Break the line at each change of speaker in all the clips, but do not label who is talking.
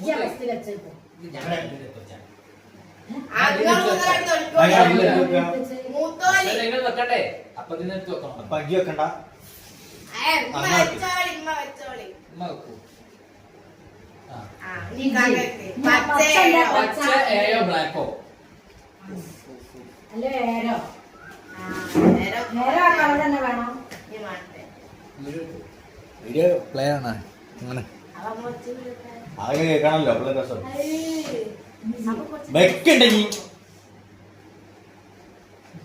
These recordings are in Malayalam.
ഈ അവസ്ഥയിൽ വെച്ചേക്കും
വെക്കണ്ടേ? ബ്ലാക്കോ
അല്ല ഏരോ ഏരോ കളർ തന്നെ വേണം.
വീഡിയോ പ്ലേ ആണ്. അങ്ങനെ ആകെ കേൾക്കണല്ലോ അപ്പോഴും രസം
അപ്പൊ കുറച്ച്
വെക്കണ്ടെങ്കി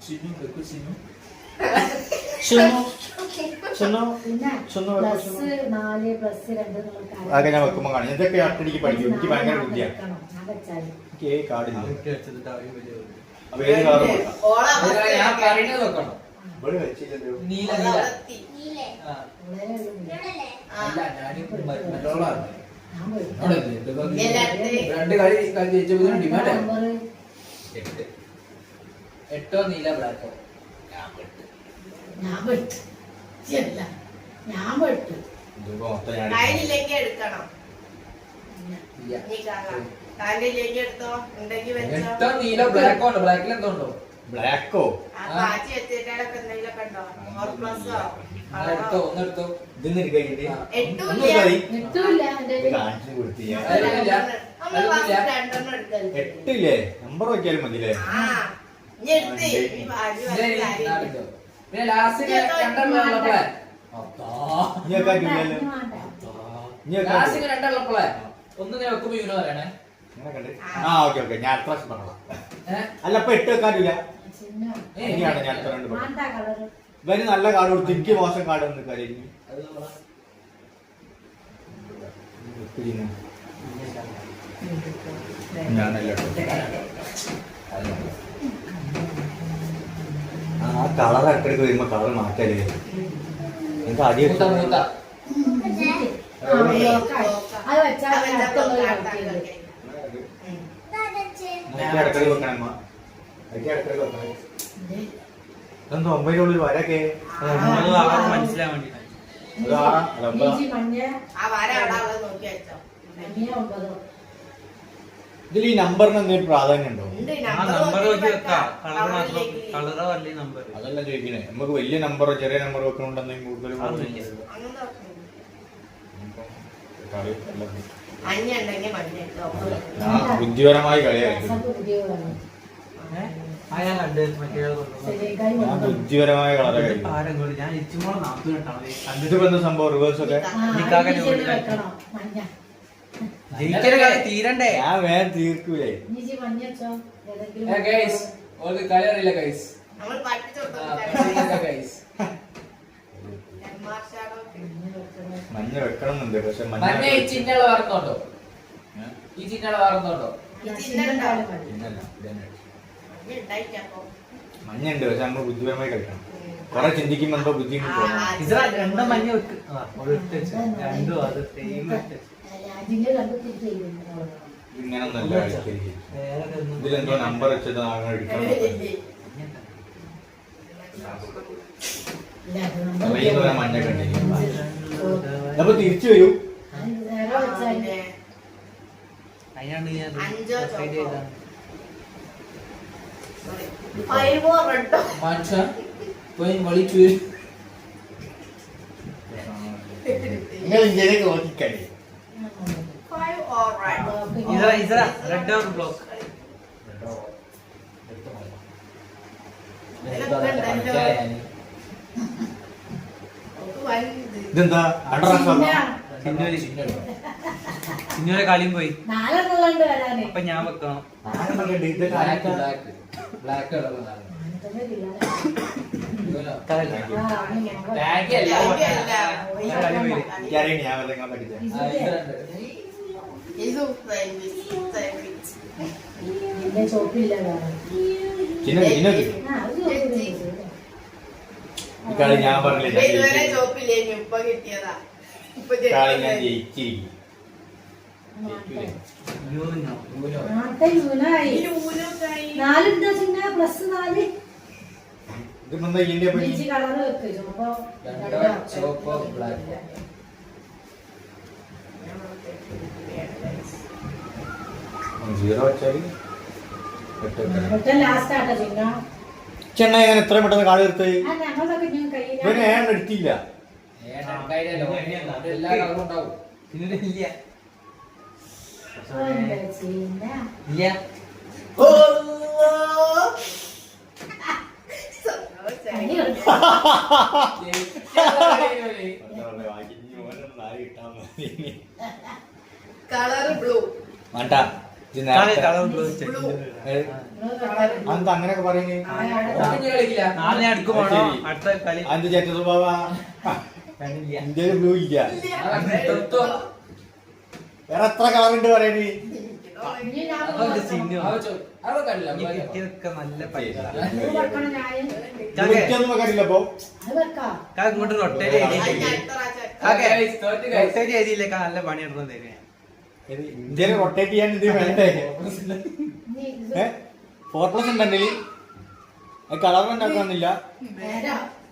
ചിന്നു വെക്കൂ ചിന്നു.
ചെന്നു. ചെന്നു.
പിന്നെ
ചെന്നു വെക്കൂ,
പ്ലസ് നാല് പ്ലസ് രണ്ട് എന്നുള്ള കാര്യം.
അതൊക്കെ ഞാൻ വെക്കുമ്പോ കാണും. ഇതൊക്കെ അട്ടടിക്ക് പഠിക്കും. എനിക്ക് ഭയങ്കര
നാല്
ബുദ്ധിയാണ്. എനിക്ക് ഏ കാർഡില്ല അപ്പൊ ഏത് കാർഡ് കൊടുക്കാം?
ഓള
ഞാൻ പറയുന്നത് വെക്കണം?
ഇവിടെ വെച്ചില്ലല്ലോ
നീല നീല. അല്ല ഞാനിപ്പോ മറ്റോളാണ് രണ്ട് കളി കളി ജയിച്ചപ്പോ ഡിമാൻഡ് എട്ട്. എട്ടോ നീല ബ്ലാക്കോ?
ഞാൻ വിട്ടു ശരിയല്ല ഞാൻ
ഞാൻ
കയ്യിലില്ലെങ്കിൽ എടുക്കണം.
ഇല്ല.
നീ കാണാം കാലിലേക്ക് എടുത്തോ? ഉണ്ടെങ്കിൽ വെച്ചോ.
എട്ടോ നീല ബ്ലാക്കോ ഉണ്ട് ബ്ലാക്കിൽ എന്തോ ഉണ്ടോ?
ബ്ലാക്കോ?
എന്തെങ്കിലും കണ്ടോ ഫോർ പ്ലസോ
ആ, എടുത്തോ ഒന്നെടുത്തോ.
ഇതൊന്നും എടുക്കഴിഞ്ഞിട്ട് കാണിച്ചു കൊടുത്തു എട്ടില്ലേ? നമ്പർ
നാലെടുത്തോ. പിന്നെ ലാസ്റ്റ് ഒന്ന് ഞാൻ വെക്കുമ്പോ യൂനോ പറയണേ.
ആ. Okay okay. ഞാൻ അടുത്ത പ്രാവശ്യം പറഞ്ഞോളാം.
ഏഹ്
അല്ല ഇപ്പൊ എട്ട് വെക്കാനില്ല. ഇനിയാണ് ഞാൻ അടുത്ത രണ്ട് ഇവന് നല്ല കാർഡ് കൊടുത്തു. എനിക്ക് മോശം കാർഡ്
വന്ന്.
ഞാനല്ല ആ കളർ ഇടയ്ക്കിടയ്ക്ക് വരുമ്പോ കളർ മാറ്റല്ലേ? എനിക്ക് ആദ്യം ഇടയ്ക്കിടയ്ക്ക് വെക്കണം അമ്മ. ഇടയ്ക്കിടയ്ക്ക് വെക്കണം. ഇതെന്തോ ഒമ്പതിന്റെ ഉള്ളിൽ വരക്കെ
മനസ്സിലാൻ
ഇതിൽ ഈ നമ്പറിന് എന്തെങ്കിലും പ്രാധാന്യം ഉണ്ടോ? അതല്ല ചോദിക്കണേ. നമുക്ക് വലിയ നമ്പറോ ചെറിയ നമ്പറോ വെക്കണുണ്ടെന്നെങ്കിൽ കൂടുതൽ ബുദ്ധിപരമായി കളിയായിരിക്കും. ബുദ്ധിപരമായ കളറെ
ഇത്
കളിക്കും
പാരം കൊണ്ട് ഞാൻ ഇച്ചുമോളെ നാത്തൂരിട്ടാണ്
ഇതിപ്പോ എന്താ സംഭവം? റിവേഴ്സ് ഒക്കെ?
തീരണ്ടേ.
ഞാൻ വേഗം തീർക്കൂലേ.
മഞ്ഞ വെച്ചോ? ഏതെങ്കിലും
ഏ ഗൈസ് ഓൾക്ക് കളി അറിയില്ല ഗൈസ്
നമ്മൾ പഠിച്ചു
ആ ഗൈസ്
മഞ്ഞ വെക്കണം.
മഞ്ഞ വെക്കണം എന്നുണ്ട് പക്ഷെ
മഞ്ഞ ഈ ചിഹ്നങ്ങൾ
ഏ?
ഈ ചിഹ്നങ്ങൾ വേറെന്തോണ്ടോ
ആ, ചിഹ്നം ഉണ്ടായാലും മതി.
പിന്നല്ല, ഇതന്നെ.
മഞ്ഞ ഉണ്ടായിക്കോ
മഞ്ഞ ഉണ്ട് പക്ഷെ നമ്മൾ ബുദ്ധിപരമായി കളിക്കണം കൊറേ ചിന്തിക്കുമ്പോ എന്തോ ബുദ്ധി
രണ്ടും മഞ്ഞ വെക്ക്. രണ്ടും അത്
ഇങ്ങനൊന്നല്ല ഇതിലെന്തോ നമ്പർ വെച്ചിട്ട് അങ്ങനെ എടുക്കണം. മഞ്ഞ കണ്ടിരിക്കും അപ്പൊ തിരിച്ചു വരൂ.
അതിനാണ് ഞാൻ
ഫൈവോ റെഡോ
നിങ്ങൾ
ബ്ലോക്ക്
ഇതെന്താ?
ചിന്നൂര് കളിയും പോയി. അപ്പൊ ഞാൻ വെക്കണം.
ഇത്
ബ്ലാക്ക്
കളി.
ഞാൻ പറഞ്ഞില്ല.
ഇപ്പൊ കിട്ടിയതാ.
കളി ഞാൻ. ജയിച്ചിരിക്കും
നാല് ദിവസം
ചെണ്ണ ഞാൻ എത്ര പെട്ടെന്ന് കാട് തീർത്ത്. ഇവന് ഏണ്ട എടുത്തില്ല.
ഇല്ല
കളർ ബ്ലൂ
വേണ്ട അന്ത്
അങ്ങനൊക്കെ പറയുന്നേ
അന്ത് ചേട്ടൻ സ്വഭാവ ഇന്ത്യയിൽ ബ്ലൂ ഇല്ല വേറെ എത്ര
കളറുണ്ട് പറയണി നല്ല നല്ല പണി
ഇന്ത്യയിൽ ചെയ്യാൻ ഫോർ പ്ലസ് ഉണ്ടെങ്കിൽ കളർ
ഉണ്ടാക്കുന്നില്ല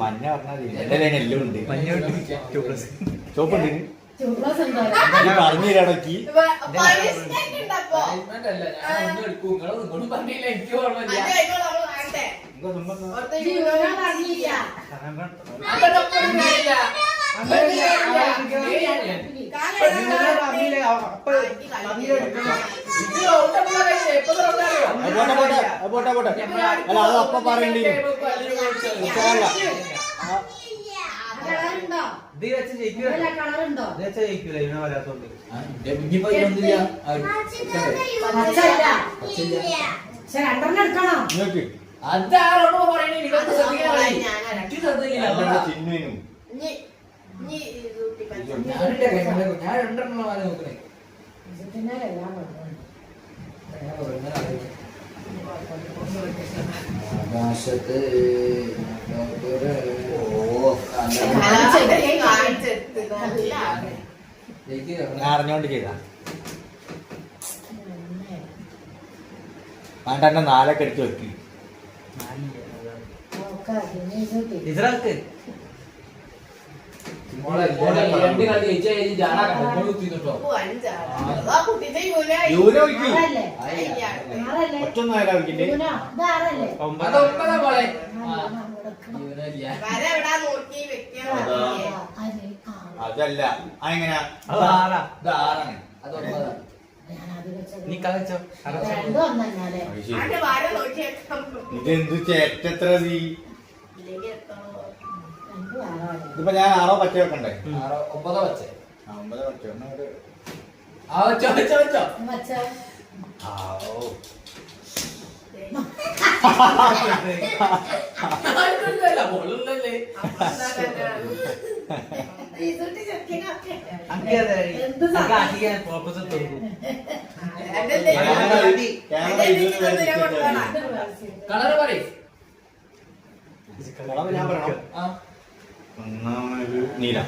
മഞ്ഞ പറഞ്ഞാൽ എല്ലാം ഉണ്ട്
മഞ്ഞ
ചോപ്പുണ്ട് പറഞ്ഞു തരാടക്കി
പറഞ്ഞില്ല.
പോട്ടെ പോട്ടെ അല്ല അത് അപ്പ പറയണ്ടി
അതാരോട് പറയണേ ചിഹ്നം ഞാൻ ആകാശത്ത്
ഞാൻ അറിഞ്ഞോണ്ട് ചെയ്ത. വേണ്ട നാലൊക്കെ എടുത്ത് വെക്കി.
ഇസ്രാക്ക്.
അതല്ല. അതെങ്ങനെയാ ഇതെന്തു ചേട്ടത്ര നീ? ഇതിപ്പോ ഞാൻ ആറോ പച്ച വെക്കണ്ടേ?
ആറോ ഒമ്പതോ പച്ച
ആ ഒമ്പതോ പച്ച
ആ പറയും.
ഞാൻ ഒന്നാമത് നീല.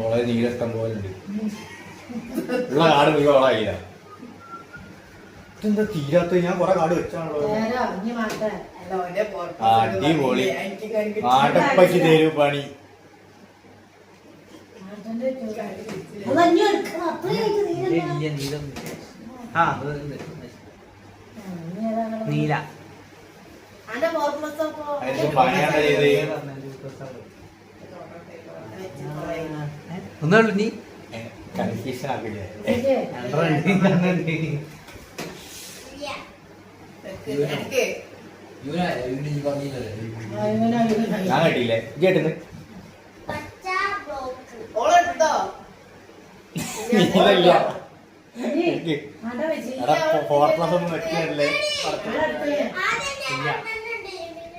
ഓളെ നീല. ഇഷ്ടം പോലെ ഉണ്ട്. ഉള്ള കാട് നീ ഓളായില്ല ഇതെന്താ തീരാത്ത ഞാൻ കൊറേ കാട് വെച്ചാണല്ലോ. അടിപൊളി. തരും പണി.
നീല
ഒന്നാളു നീ
കൺഫ്യൂഷൻ ഒന്നും വെക്കില്ലേ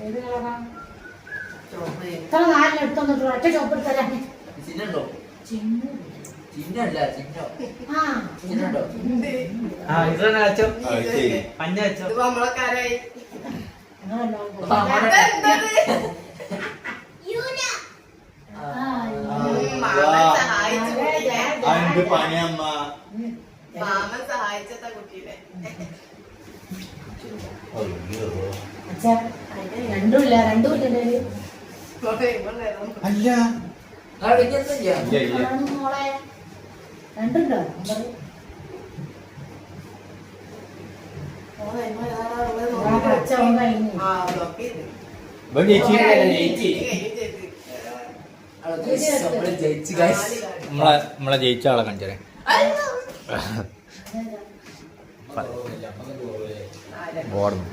ഏത് കളറാ? ഇത്ര നാലിനെടുത്തൊന്നിട്ട് ഒറ്റ ചോപ്പ് എടുത്തല്ലേ?
ചിഹ്നുണ്ടോ
ചിന്നു
ചിഹ്നല്ല ചിഹ്നോ.
ആ
ചിഹ്നുണ്ടോ
ആ വെച്ചോ.
ആ, ശരി.
പഞ്ഞ
ഇത് നമ്മളക്കാരായി
പണിയമ്മ
മാമൻ സഹായിച്ചതാ കുട്ടീനെ
അയ്യോ.
അച്ഛാ രണ്ടുമില്ല രണ്ടും ഇല്ലേ
മോളെ, ഇവൻ നേരം
അല്ല
അവിടെ ഇങ്ങനത്തെ
ഇല്ല ഇല്ല
മോളെ രണ്ടുണ്ടോ നമ്പർ
മോളെ, ഇവൻ ഏതാടാ ഉള്ളത്
ആ പച്ച അവൻ കഴിഞ്ഞു
ആ, block ചെയ്തു.
ഇവൻ ചേച്ചി
ജയിച്ച്.
ഇത് കഴിഞ്ഞ് ചെയ്ത്.
നമ്മൾ ജയിച്ചു
ആളെ കാണിച്ചേ. ഓർമ്മ.